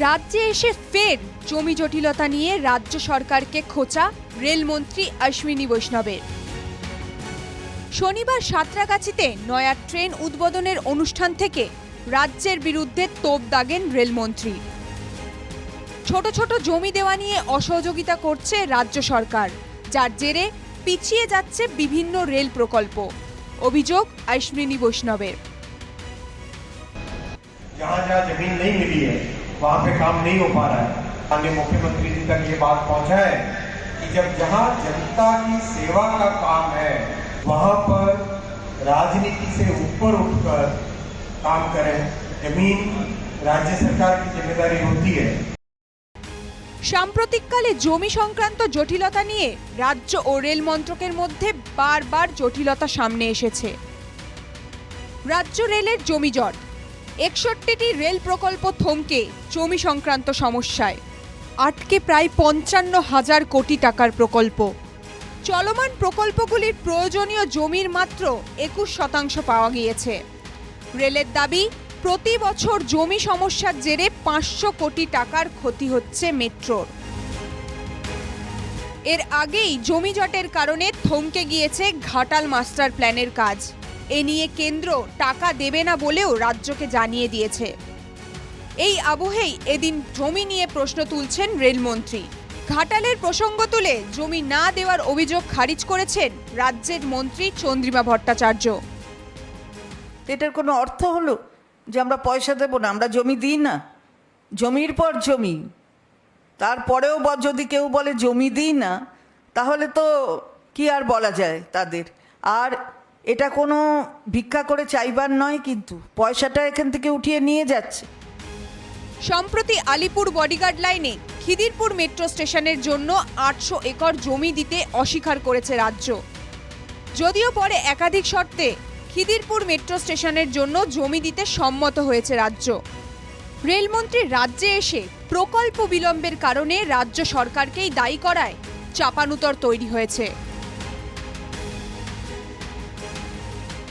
রাজ্যে এসে ফের জমি জটিলতা নিয়ে রাজ্য সরকারকে খোঁচা রেলমন্ত্রী অশ্বিনী বৈষ্ণবের শনিবার সাঁতরাগাছিতে নয়া ট্রেন উদ্বোধনের অনুষ্ঠান থেকে রাজ্যের বিরুদ্ধে তোপ দাগেন রেলমন্ত্রী ছোট ছোট জমি দেওয়া নিয়ে অসহযোগিতা করছে রাজ্য সরকার যার জেরে পিছিয়ে যাচ্ছে বিভিন্ন রেল প্রকল্প অভিযোগ অশ্বিনী বৈষ্ণবের जहाँ जहाँ जमीन नहीं मिली है वहाँ पे काम नहीं हो पा रहा है माननीय मुख्यमंत्री जी तक ये बात पहुँचा है कि जब जहाँ जनता की सेवा का काम है वहाँ पर राजनीति से ऊपर उठकर काम करें जमीन राज्य सरकार की जिम्मेदारी होती है সাম্প্রতিককালে জমি সংক্রান্ত জটিলতা নিয়ে রাজ্য ও রেল মন্ত্রকের মধ্যে বারবার জটিলতা সামনে এসেছে রাজ্য রেলের জমি জট একষট্টিটি রেল প্রকল্প থমকে জমি সংক্রান্ত সমস্যায়। আটকে প্রায় পঞ্চান্ন হাজার কোটি টাকার প্রকল্প। চলমান প্রকল্পগুলির প্রয়োজনীয় জমির মাত্র একুশ শতাংশ পাওয়া গিয়েছে। রেলের দাবি, প্রতি বছর জমি সমস্যার জেরে পাঁচশো কোটি টাকার ক্ষতি হচ্ছে মেট্রোর এর আগেই জমি জটের কারণে থমকে গিয়েছে ঘাটাল মাস্টার প্ল্যানের কাজ। এ নিয়ে কেন্দ্র টাকা দেবে না বলেও রাজ্যকে জানিয়ে দিয়েছে। এই আবহেই এদিন জমি নিয়ে প্রশ্ন তুলছেন রেলমন্ত্রী। ঘাটালের প্রসঙ্গ তুলে জমি না দেওয়ার অভিযোগ খারিজ করেছেন রাজ্যের মন্ত্রী চন্দ্রিমা ভট্টাচার্য। এটার কোনো অর্থ হলো যে আমরা পয়সা দেবো না, আমরা জমি দিই না? জমির পর জমি। তারপরেও যদি কেউ বলে জমি দিই না, তাহলে তো কি আর বলা যায় তাদের? আর এটা কোনো ভিক্ষা করে চাইবার নয় কিন্তু, পয়সাটা এখান থেকে উঠিয়ে নিয়ে যাচ্ছে। সম্প্রতি আলিপুর বডিগার্ড লাইনে খিদিরপুর মেট্রো স্টেশনের জন্য আটশো একর জমি দিতে অস্বীকার করেছে রাজ্য। যদিও পরে একাধিক শর্তে খিদিরপুর মেট্রো স্টেশনের জন্য জমি দিতে সম্মত হয়েছে রাজ্য। রেলমন্ত্রী রাজ্যে এসে প্রকল্প বিলম্বের কারণে রাজ্য সরকারকেই দায়ী করায় চাপানুতর তৈরি হয়েছে।